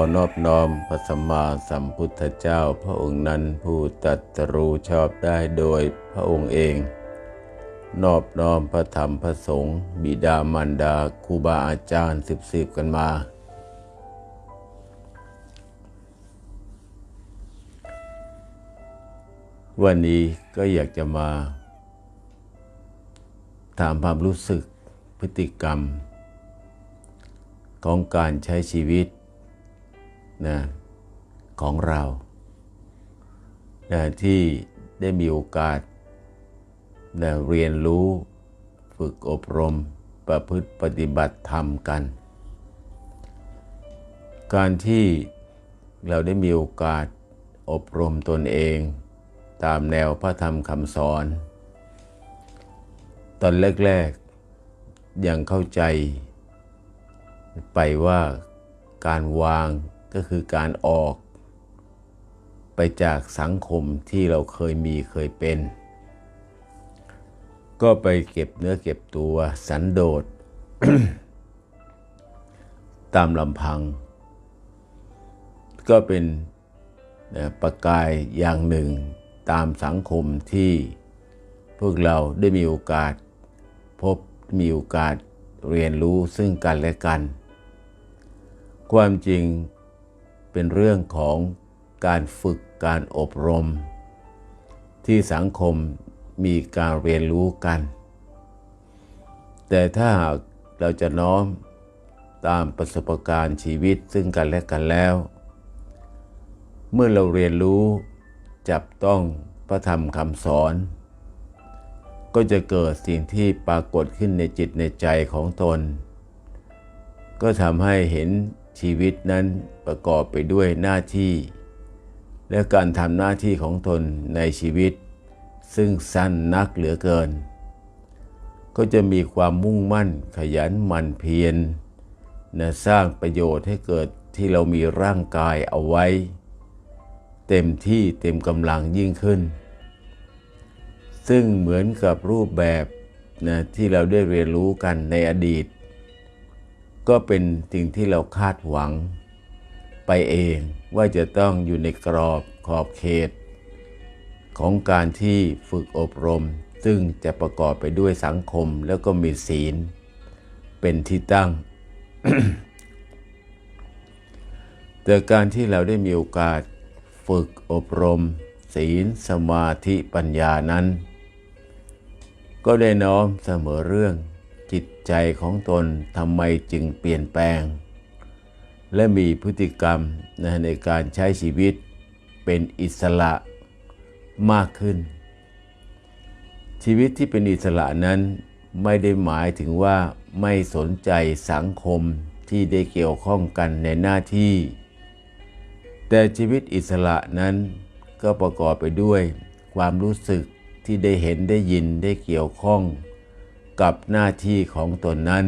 อนอบน้อมพระสัมมาสัมพุทธเจ้าพระองค์นั้นผู้ตรัสรู้ชอบได้โดยพระองค์เอง นอบน้อมพระธรรมพระสงฆ์บิดามารดาครูบาอาจารย์สิบสิบกันมา วันนี้ก็อยากจะมาถามความรู้สึกพฤติกรรม ของการใช้ชีวิต นะของเรานะที่ได้มีโอกาสนะเรียนรู้ฝึกอบรมประพฤติปฏิบัติธรรมกัน การที่เราได้มีโอกาสอบรมตนเองตามแนวพระธรรมคำสอน ตอนแรกๆยังเข้าใจ ไปว่าการวาง ก็คือการออกไปจากสังคมที่เราเคยมีเคยเป็น ก็ไปเก็บเนื้อเก็บตัวสันโดษ ตามลำพัง ก็เป็นประกายอย่างหนึ่งตามสังคมที่พวกเราได้มีโอกาสพบมีโอกาสเรียนรู้ซึ่งกันและกัน ความจริง เป็นเรื่องของการฝึกการอบรม ที่สังคมมีการเรียนรู้กัน แต่ถ้าหากเราจะน้อมตามประสบการณ์ชีวิตซึ่งกันและกันแล้ว เมื่อเราเรียนรู้จับต้องพระธรรมคำสอน ก็จะเกิดสิ่งที่ปรากฏขึ้นในจิตในใจของตน ก็ทำให้เห็น ชีวิตนั้นประกอบไปด้วยหน้าที่ และการทำหน้าที่ของตนในชีวิต ซึ่งสั้นนักเหลือเกิน ก็จะมีความมุ่งมั่นขยันหมั่นเพียรนะสร้างประโยชน์ให้เกิดที่เรามีร่างกายเอาไว้ เต็มที่เต็มกำลังยิ่งขึ้น ซึ่งเหมือนกับรูปแบบนะที่เราได้เรียนรู้กันในอดีต ก็เป็นสิ่งที่เราคาดหวัง ไปเองว่าจะต้องอยู่ในกรอบขอบเขต ของการที่ฝึกอบรม ซึ่งจะประกอบไปด้วยสังคมแล้วก็มีศีล เป็นที่ตั้ง แต่การที่เราได้มีโอกาสฝึกอบรม ศีลสมาธิปัญญานั้น ก็ได้น้อมเสมอเรื่อง จิตใจของตนทำไมจึงเปลี่ยนแปลง และมีพฤติกรรมในการใช้ชีวิตเป็นอิสระมากขึ้น ชีวิตที่เป็นอิสระนั้นไม่ได้หมายถึงว่าไม่สนใจสังคมที่ได้เกี่ยวข้องกันในหน้าที่ แต่ชีวิตอิสระนั้นก็ประกอบไปด้วยความรู้สึกที่ได้เห็นได้ยินได้เกี่ยวข้อง กับหน้าที่ของตนนั้น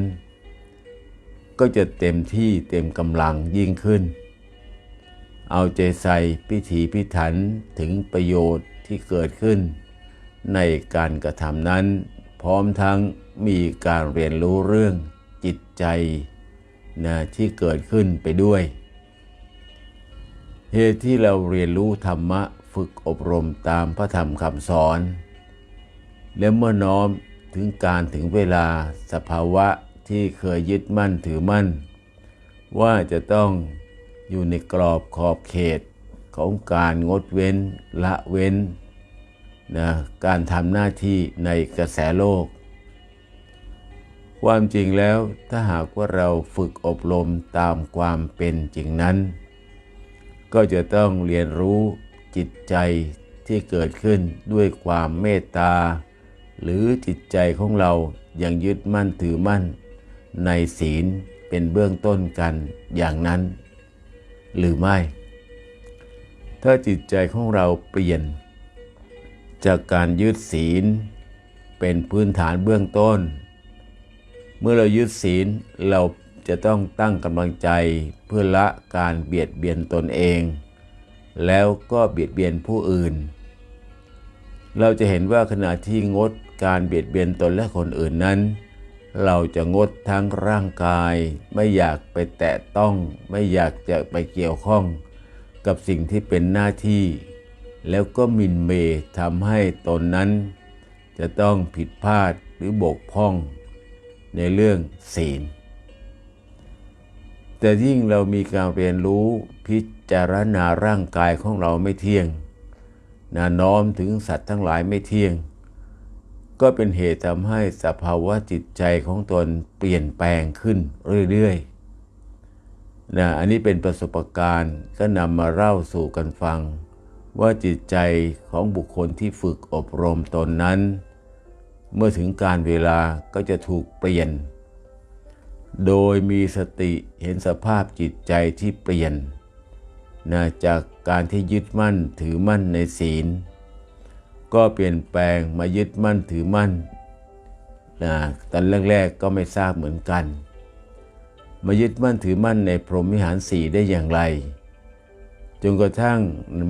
ก็จะเต็มที่เต็มกำลังยิ่งขึ้น เอาใจใส่พิถีพิถันถึงประโยชน์ที่เกิดขึ้น ในการกระทำนั้น พร้อมทั้งมีการเรียนรู้เรื่องจิตใจนะที่เกิดขึ้นไปด้วย เหตุที่เราเรียนรู้ธรรมะฝึกอบรมตามพระธรรมคำสอน และเมื่อน้อม ถึงการถึงเวลาสภาวะที่เคยยึดมั่นถือมั่น ว่าจะต้องอยู่ในกรอบขอบเขตของการงดเว้นละเว้นนะการทำหน้าที่ในกระแสโลก ความจริงแล้วถ้าหากว่าเราฝึกอบรมตามความเป็นจริงนั้น ก็จะต้องเรียนรู้จิตใจที่เกิดขึ้นด้วยความเมตตา หรือจิตใจของเรายังยึดมั่นถือมั่น ในศีลเป็นเบื้องต้นกันอย่างนั้น หรือไม่ ถ้าจิตใจของเราเปลี่ยน จากการยึดศีล เป็นพื้นฐานเบื้องต้น เมื่อเรายึดศีลเราจะต้องตั้งกำลังใจเพื่อละการเบียดเบียนตนเอง แล้วก็เบียดเบียนผู้อื่น เราจะเห็นว่าขณะที่งด การเบียดเบียนตนและคนอื่นนั้น เราจะงดทั้งร่างกาย ไม่อยากไปแตะต้อง ไม่อยากจะไปเกี่ยวข้อง กับสิ่งที่เป็นหน้าที่ แล้วก็มินเมย์ทำให้ตนนั้น จะต้องผิดพลาดหรือบกพร่อง ในเรื่องศีล แต่ยิ่งเรามีการเรียนรู้พิจารณาร่างกายของเราไม่เที่ยงนาน้อมถึงสัตว์ทั้งหลายไม่เที่ยง ก็เป็นเหตุทำให้สภาวะจิตใจของตนเปลี่ยนแปลงขึ้นเรื่อยๆนะอันนี้เป็นประสบการณ์ก็นำมาเล่าสู่กันฟัง ว่าจิตใจของบุคคลที่ฝึกอบรมตนนั้น เมื่อถึงการเวลาก็จะถูกเปลี่ยน โดยมีสติเห็นสภาพจิตใจที่เปลี่ยนนะจากการที่ยึดมั่นถือมั่นในศีล ก็เปลี่ยนแปลงมายึดมั่นถือมั่นนะตอนแรกๆก็ไม่ทราบเหมือนกัน มายึดมั่นถือมั่นในพรหมวิหารสี่ได้อย่างไร จนกระทั่ง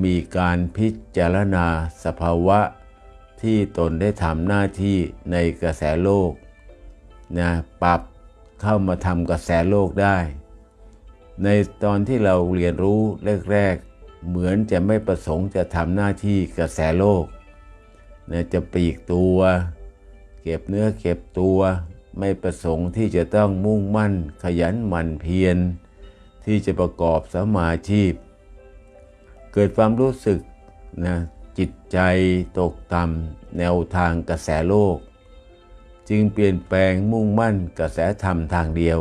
มีการพิจารณาสภาวะที่ตนได้ทำหน้าที่ในกระแสโลกนะปรับเข้ามาทำกระแสโลกได้ ในตอนที่เราเรียนรู้แรกๆ เหมือนจะไม่ประสงค์จะทำหน้าที่กระแสโลก นะจะปีกตัว เก็บเนื้อเก็บตัว ไม่ประสงค์ที่จะต้องมุ่งมั่น ขยันหมั่นเพียรที่จะประกอบสมาชีพ เกิดความรู้สึกนะจิตใจตกต่ำแนวทางกระแสโลก จึงเปลี่ยนแปลงมุ่งมั่นกระแสธรรมทางเดียว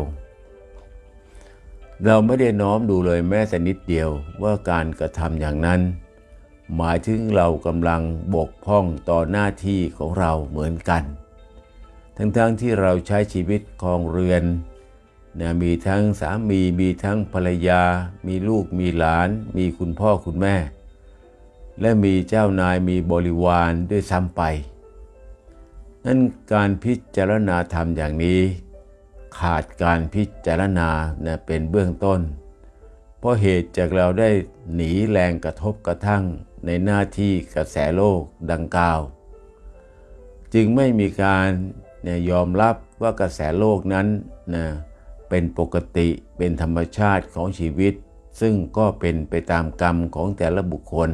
เราไม่ได้น้อมดูเลยแม้แต่นิดเดียวว่าการกระทำอย่างนั้น หมายถึงเรากำลังบกพร่องต่อหน้าที่ของเราเหมือนกัน ทั้งๆทที่เราใช้ชีวิตครองเรือนนะมีทั้งสามีมีทั้งภรรยา มีลูกมีหลาน มีคุณพ่อคุณแม่ และมีเจ้านายมีบริวารด้วยซ้ำไป นั่นการพิจารณาธรรมอย่างนี้ ขาดการพิจารณานะเป็นเบื้องต้น เพราะเหตุจากเราได้หนีแรงกระทบกระทั่ง ในหน้าที่กระแสโลกดังกล่าว จึงไม่มีการเนี่ยยอมรับว่ากระแสโลกนั้นนะเป็นปกติเป็นธรรมชาติของชีวิต ซึ่งก็เป็นไปตามกรรมของแต่ละบุคคล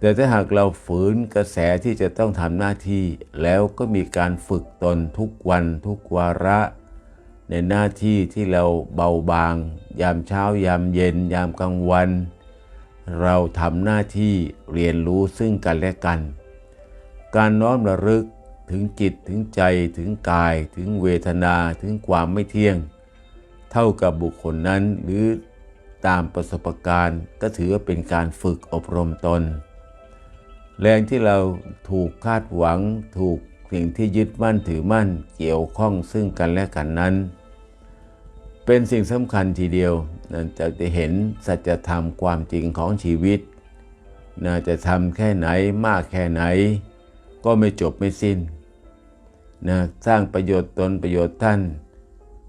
แต่ถ้าหากเราฝืนกระแสที่จะต้องทำหน้าที่แล้วก็มีการฝึกตนทุกวันทุกวาระ ในหน้าที่ที่เราเบาบาง ยามเช้ายามเย็น ยามกลางวัน เราทำหน้าที่เรียนรู้ซึ่งกันและกัน การน้อมระลึกถึงจิตถึงใจถึงกายถึงเวทนาถึงความไม่เที่ยง เท่ากับบุคคลนั้นหรือตามประสบการณ์ก็ถือว่าเป็นการฝึกอบรมตน แรงที่เราถูกคาดหวังถูกสิ่งที่ยึดมั่นถือมั่นเกี่ยวข้องซึ่งกันและกันนั้น เป็นสิ่งสำคัญทีเดียวจะได้เห็นสัจธรรมความจริงของชีวิตนจะทำแค่ไหนมากแค่ไหน ก็ไม่จบไม่สิ้นนะสร้างประโยชน์ตนประโยชน์ท่าน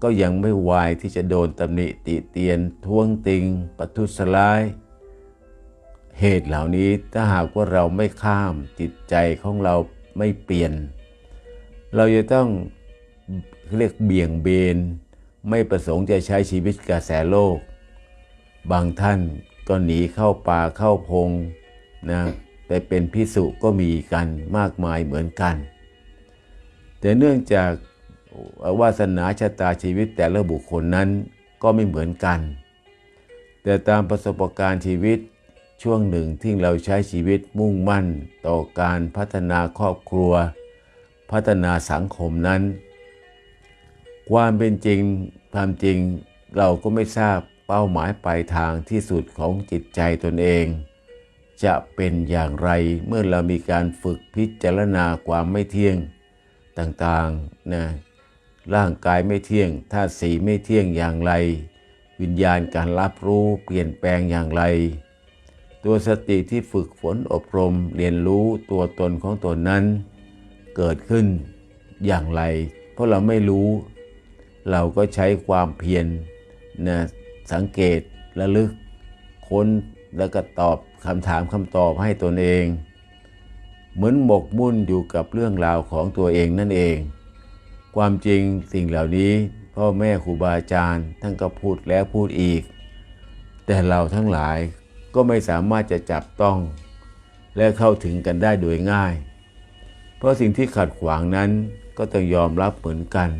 ก็ยังไม่วายที่จะโดนตำหนิติเตียนท้วงติงปัทุสลาย เหตุเหล่านี้ถ้าหากว่าเราไม่ข้ามจิตใจของเราไม่เปลี่ยน เราจะต้องเรียกเบี่ยงเบน ไม่ประสงค์จะใช้ชีวิตกระแสโลก บางท่านก็หนีเข้าป่าเข้าพงนะแต่เป็นพิสุก็มีกันมากมายเหมือนกัน แต่เนื่องจากวาสนาชะตาชีวิตแต่ละบุคคลนั้นก็ไม่เหมือนกัน แต่ตามประสบการณ์ชีวิตช่วงหนึ่งที่เราใช้ชีวิตมุ่งมั่นต่อการพัฒนาครอบครัว พัฒนาสังคมนั้น ความเป็นจริงความจริงเราก็ไม่ทราบเป้าหมายปลายทางที่สุดของจิตใจตนเอง จะเป็นอย่างไรเมื่อเรามีการฝึกพิจารณาความไม่เที่ยงต่างๆนะร่างกายไม่เที่ยงธาตุสีไม่เที่ยงอย่างไร วิญญาณการรับรู้เปลี่ยนแปลงอย่างไร ตัวสติที่ฝึกฝนอบรมเรียนรู้ตัวตนของตนนั้น เกิดขึ้นอย่างไร เพราะเราไม่รู้ เราก็ใช้ความเพียรนะสังเกตระลึกค้นแล้วก็ตอบคำถามคำตอบให้ตนเอง เหมือนหมกมุ่นอยู่กับเรื่องราวของตัวเองนั่นเอง ความจริงสิ่งเหล่านี้พ่อแม่ครูบาอาจารย์ท่านก็พูดแล้วพูดอีก แต่เราทั้งหลายก็ไม่สามารถจะจับต้อง และเข้าถึงกันได้โดยง่าย เพราะสิ่งที่ขัดขวางนั้นก็ต้องยอมรับเหมือนกัน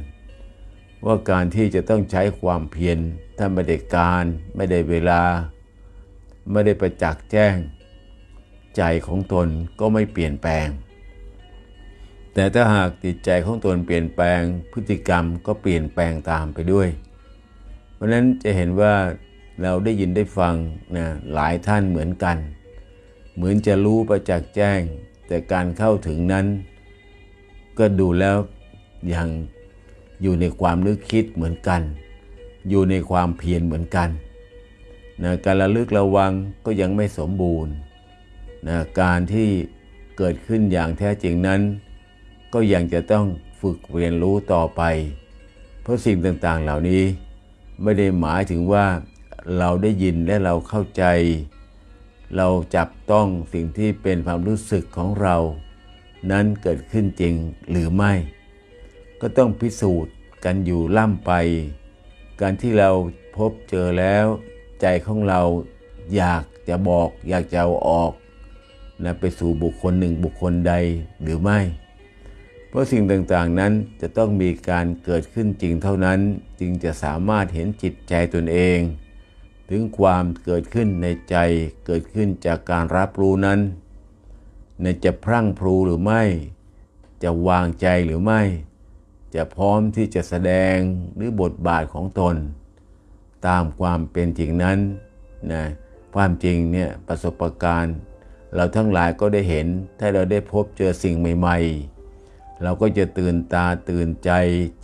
ว่าการที่จะต้องใช้ความเพียรถ้าไม่ได้การไม่ได้เวลา ไม่ได้ประจักษ์แจ้ง ใจของตนก็ไม่เปลี่ยนแปลง แต่ถ้าหากจิตใจของตนเปลี่ยนแปลง พฤติกรรมก็เปลี่ยนแปลงตามไปด้วย เพราะฉะนั้นจะเห็นว่าเราได้ยินได้ฟังนะหลายท่านเหมือนกัน เหมือนจะรู้ประจักษ์แจ้ง แต่การเข้าถึงนั้น ก็ดูแล้วยัง อยู่ในความนึกคิดเหมือนกัน อยู่ในความเพียรเหมือนกันนะการระลึกระวังก็ยังไม่สมบูรณ์นะการที่เกิดขึ้นอย่างแท้จริงนั้น ก็ยังจะต้องฝึกเรียนรู้ต่อไป เพราะสิ่งต่างๆเหล่านี้ไม่ได้หมายถึงว่าเราได้ยินและเราเข้าใจ เราจับต้องสิ่งที่เป็นความรู้สึกของเรา นั้นเกิดขึ้นจริงหรือไม่ ก็ต้องพิสูจน์กันอยู่ล่ำไป การที่เราพบเจอแล้ว ใจของเราอยากจะบอก อยากจะเอาออกนะไปสู่บุคคลหนึ่งบุคคลใดหรือไม่ เพราะสิ่งต่างๆนั้นจะต้องมีการเกิดขึ้นจริงเท่านั้น จึงจะสามารถเห็นจิตใจตนเอง ถึงความเกิดขึ้นในใจเกิดขึ้นจากการรับรู้นั้น ในจะพรั่งพรูหรือไม่ จะวางใจหรือไม่ จะพร้อมที่จะแสดงหรือบทบาทของตน ตามความเป็นจริงนั้นนะความจริงเนี่ยประสบการณ์ เราทั้งหลายก็ได้เห็น ถ้าเราได้พบเจอสิ่งใหม่ ๆ เราก็จะตื่นตาตื่นใจ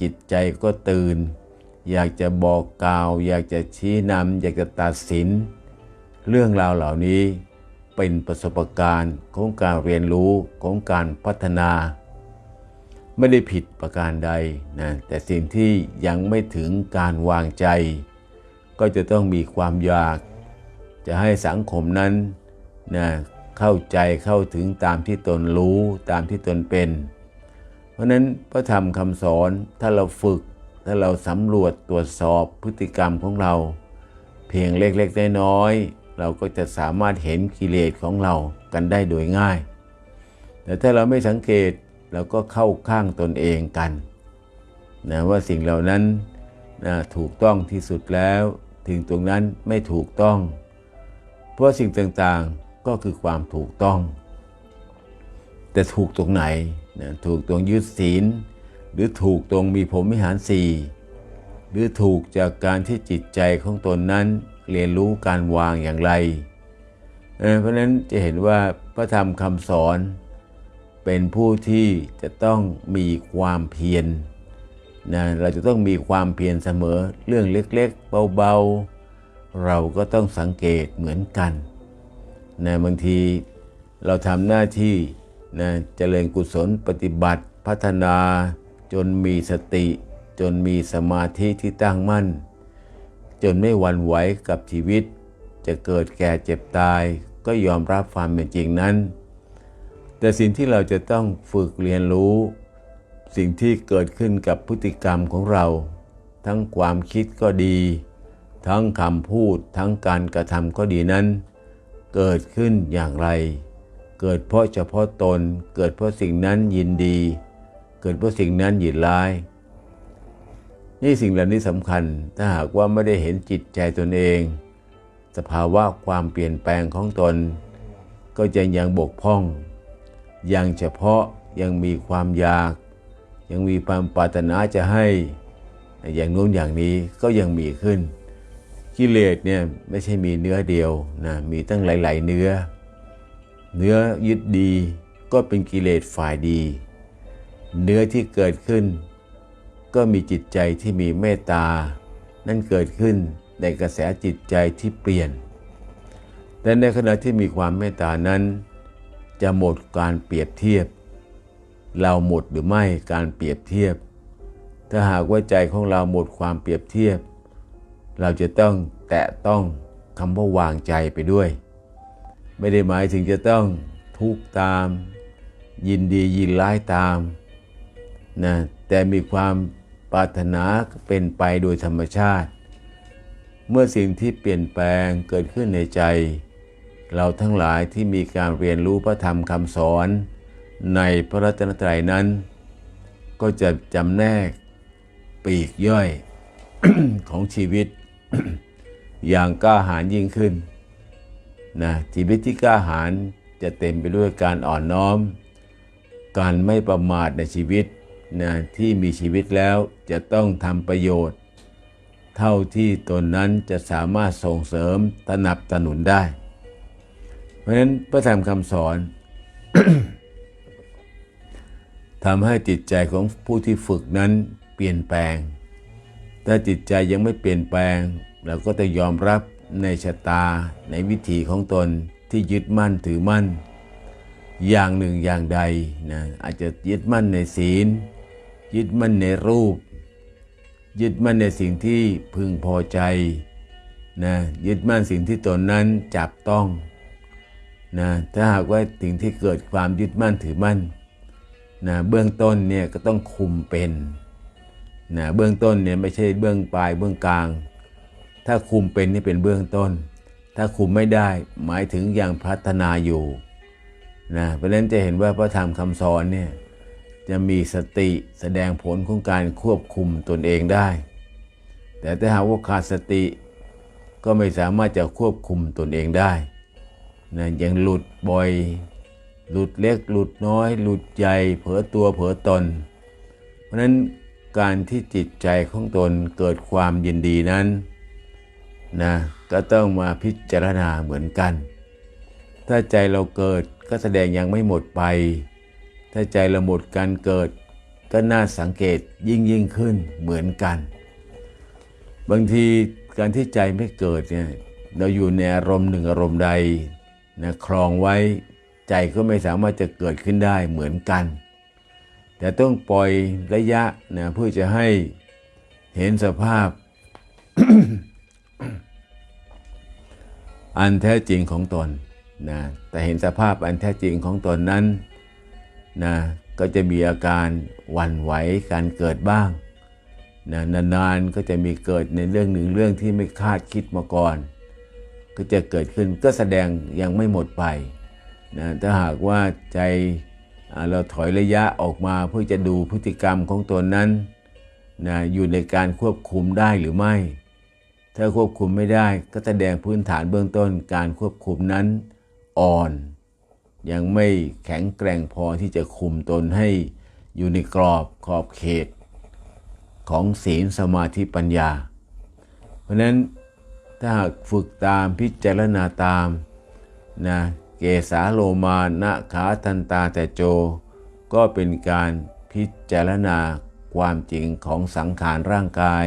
จิตใจก็ตื่น อยากจะบอกกล่าว อยากจะชี้นำอยากจะตัดสิน เรื่องราวเหล่านี้เป็นประสบการณ์ของการเรียนรู้ของการพัฒนา ไม่ได้ผิดประการใดนะแต่สิ่งที่ยังไม่ถึงการวางใจ ก็จะต้องมีความอยาก จะให้สังคมนั้นนะเข้าใจเข้าถึงตามที่ตนรู้ตามที่ตนเป็น เพราะนั้นพระธรรมคำสอนถ้าเราฝึก ถ้าเราสำรวจตรวจสอบพฤติกรรมของเรา เพียงเล็กๆน้อยๆเราก็จะสามารถเห็นกิเลสของเรากันได้โดยง่าย แต่ถ้าเราไม่สังเกต เราก็เข้าข้างตนเองกันนะว่าสิ่งเหล่านั้นนะถูกต้องที่สุดแล้วถึงตรงนั้นไม่ถูกต้อง เพราะสิ่งต่างๆก็คือความถูกต้อง แต่ถูกตรงไหนนะถูกตรงยึดศีล หรือถูกตรงมีผมวิหารสี่หรือถูกจากการที่จิตใจของตนนั้นเรียนรู้การวางอย่างไร เพราะนั้นจะเห็นว่าพระธรรมคำสอน เป็นผู้ที่จะต้องมีความเพียรนะเราจะต้องมีความเพียรเสมอเรื่องเล็กๆ เบาๆ เราก็ต้องสังเกตเหมือนกันนะบางทีเราทำหน้าที่นะเจริญกุศลปฏิบัติพัฒนา จนมีสติ จนมีสมาธิที่ตั้งมั่น จนไม่หวั่นไหวกับชีวิต จะเกิดแก่เจ็บตายก็ยอมรับความเป็นจริงนั้น แต่สิ่งที่เราจะต้องฝึกเรียนรู้ สิ่งที่เกิดขึ้นกับพฤติกรรมของเรา ทั้งความคิดก็ดี ทั้งคำพูดทั้งการกระทำก็ดีนั้น เกิดขึ้นอย่างไร เกิดเพราะเฉพาะตน เกิดเพราะสิ่งนั้นยินดี เกิดเพราะสิ่งนั้นยินร้าย นี่สิ่งเหล่านี้สำคัญถ้าหากว่าไม่ได้เห็นจิตใจตนเอง สภาวะความเปลี่ยนแปลงของตน ก็จะยังบกพร่อง อยังเฉพาะยังมีความอยาก ยังมีความปรารถนาจะให้อย่างนู้นอย่างนี้ก็ยังมีขึ้น กิเลสเนี่ยไม่ใช่มีเนื้อเดียวนะมีตั้งหลาย ๆ เนื้อ เนื้อยึดดีก็เป็นกิเลสฝ่ายดี เนื้อที่เกิดขึ้น ก็มีจิตใจที่มีเมตตา นั่นเกิดขึ้นในกระแสจิตใจที่เปลี่ยน แต่ในขณะที่มีความเมตตานั้น จะหมดการเปรียบเทียบ เราหมดหรือไม่การเปรียบเทียบ ถ้าหากว่าใจของเราหมดความเปรียบเทียบ เราจะต้องแตะต้องคำว่าวางใจไปด้วย ไม่ได้หมายถึงจะต้องทุกตาม ยินดียินร้ายตามนะแต่มีความปรารถนาเป็นไปโดยธรรมชาติ เมื่อสิ่งที่เปลี่ยนแปลงเกิดขึ้นในใจ เราทั้งหลายที่มีการเรียนรู้พระธรรมคำสอน ในพระรัตนตรัยนั้น ก็จะจำแนกปีกย่อยของชีวิต อย่างกล้าหาญยิ่งขึ้นนะชีวิตที่กล้าหาญจะเต็มไปด้วยการอ่อนน้อม การไม่ประมาทในชีวิตนะที่มีชีวิตแล้วจะต้องทำประโยชน์ เท่าที่ตนนั้นจะสามารถส่งเสริมตนับสนุนได้ เพราะฉะนั้นพระธรรมคำสอนทำให้จิตใจของผู้ที่ฝึกนั้นเปลี่ยนแปลง ถ้าจิตใจยังไม่เปลี่ยนแปลง เราก็จะยอมรับในชะตาในวิถีของตนที่ยึดมั่นถือมั่น อย่างหนึ่งอย่างใดนะอาจจะยึดมั่นในศีล ยึดมั่นในรูป ยึดมั่นในสิ่งที่พึงพอใจนะยึดมั่นสิ่งที่ตนนั้นจับต้อง นะถ้าหากว่าสิ่งที่เกิดความยึดมั่นถือมั่นนะเบื้องต้นเนี่ยก็ต้องคุมเป็นนะเบื้องต้นเนี่ยไม่ใช่เบื้องปลายเบื้องกลาง ถ้าคุมเป็นนี่เป็นเบื้องต้น ถ้าคุมไม่ได้หมายถึงยังพัฒนาอยู่นะเพราะฉะนั้นจะเห็นว่าพระธรรมคำสอนเนี่ยจะมีสติแสดงผลของการควบคุมตนเองได้ แต่ถ้าหากว่าขาดสติก็ไม่สามารถจะควบคุมตนเองได้ นะยังหลุดบ่อย หลุดเล็กหลุดน้อย หลุดใหญ่เผลอตัวเผลอตน เพราะนั้นการที่จิตใจของตนเกิดความยินดีนั้นนะก็ต้องมาพิจารณาเหมือนกัน ถ้าใจเราเกิดก็แสดงยังไม่หมดไป ถ้าใจเราหมดการเกิด ก็น่าสังเกตยิ่งยิ่งขึ้นเหมือนกัน บางทีการที่ใจไม่เกิดเนี่ยเราอยู่ในอารมณ์หนึ่งอารมณ์ใด นะครองไว้ใจก็ไม่สามารถจะเกิดขึ้นได้เหมือนกัน แต่ต้องปล่อยระยะนะเพื่อจะให้เห็นสภาพ อันแท้จริงของตนนะแต่เห็นสภาพอันแท้จริงของตนนั้นนะก็จะมีอาการหวั่นไหวการเกิดบ้างนะนานๆก็จะมีเกิดในเรื่องหนึ่งเรื่องที่ไม่คาดคิดมาก่อน ก็จะเกิดขึ้นก็แสดงยังไม่หมดไปนะถ้าหากว่าใจเราถอยระยะออกมาเพื่อจะดูพฤติกรรมของตนนั้นนะอยู่ในการควบคุมได้หรือไม่ ถ้าควบคุมไม่ได้ก็แสดงพื้นฐานเบื้องต้นการควบคุมนั้นอ่อน ยังไม่แข็งแกร่งพอที่จะคุมตนให้อยู่ในกรอบขอบเขตของศีลสมาธิปัญญา เพราะนั้น ถ้าหากฝึกตามพิจารณาตามนะเกสาโลมานะขาทันตาแต่โจ ก็เป็นการพิจารณาความจริงของสังขารร่างกาย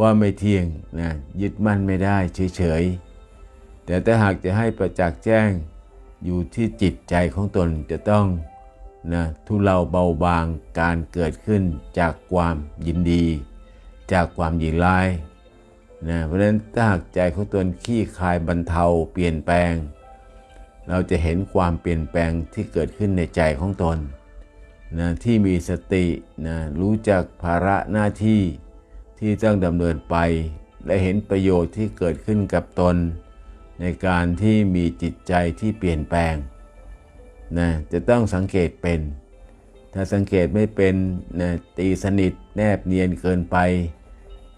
ว่าไม่เที่ยงนะยึดมั่นไม่ได้เฉยๆ แต่ถ้าหากจะให้ประจักษ์แจ้งอยู่ที่จิตใจของตนจะต้องนะทุเลาเบาบางการเกิดขึ้นจากความยินดี จากความยินร้าย นะเพราะฉะนั้นถ้าหากใจของตนขี้คายบรรเทาเปลี่ยนแปลง เราจะเห็นความเปลี่ยนแปลงที่เกิดขึ้นในใจของตนนะที่มีสตินะรู้จักภาระหน้าที่ที่ต้องดำเนินไป และเห็นประโยชน์ที่เกิดขึ้นกับตน ในการที่มีจิตใจที่เปลี่ยนแปลงนะจะต้องสังเกตเป็น ถ้าสังเกตไม่เป็นนะตีสนิทแนบเนียนเกินไป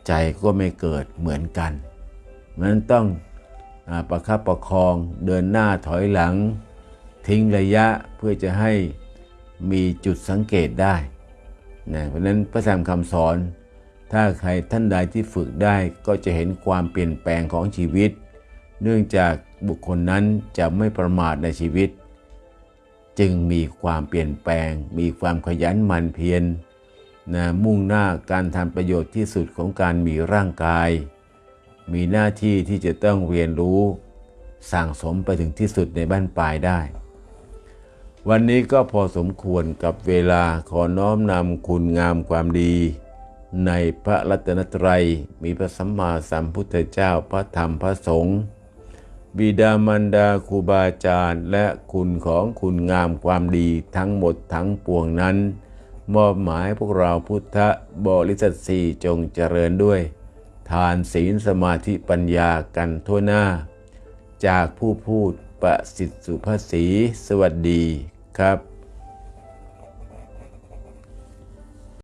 ใจก็ไม่เกิดเหมือนกันมันต้องประคับประคองเดินหน้าถอยหลัง ทิ้งระยะเพื่อจะให้มีจุดสังเกตได้นะเพราะนั้นพระธรรมคำสอน ถ้าใครท่านใดที่ฝึกได้ก็จะเห็นความเปลี่ยนแปลงของชีวิต เนื่องจากบุคคลนั้นจะไม่ประมาทในชีวิต จึงมีความเปลี่ยนแปลง มีความขยันหมั่นเพียร นะมุ่งหน้าการทำประโยชน์ที่สุดของการมีร่างกาย มีหน้าที่ที่จะต้องเรียนรู้สั่งสมไปถึงที่สุดในบ้านปลายได้ วันนี้ก็พอสมควรกับเวลาขอน้อมนำคุณงามความดี ในพระรัตนตรัย มีพระสัมมาสัมพุทธเจ้าพระธรรมพระสงฆ์บิดามารดาครูบาอาจารย์ และคุณของคุณงามความดีทั้งหมดทั้งปวงนั้น มอบหมายพวกเราพุทธบริษัทสี่จงเจริญด้วย ทานศีลสมาธิปัญญากันทั่วหน้า จากผู้พูดประสิทธิสุภาษีสวัสดีครับ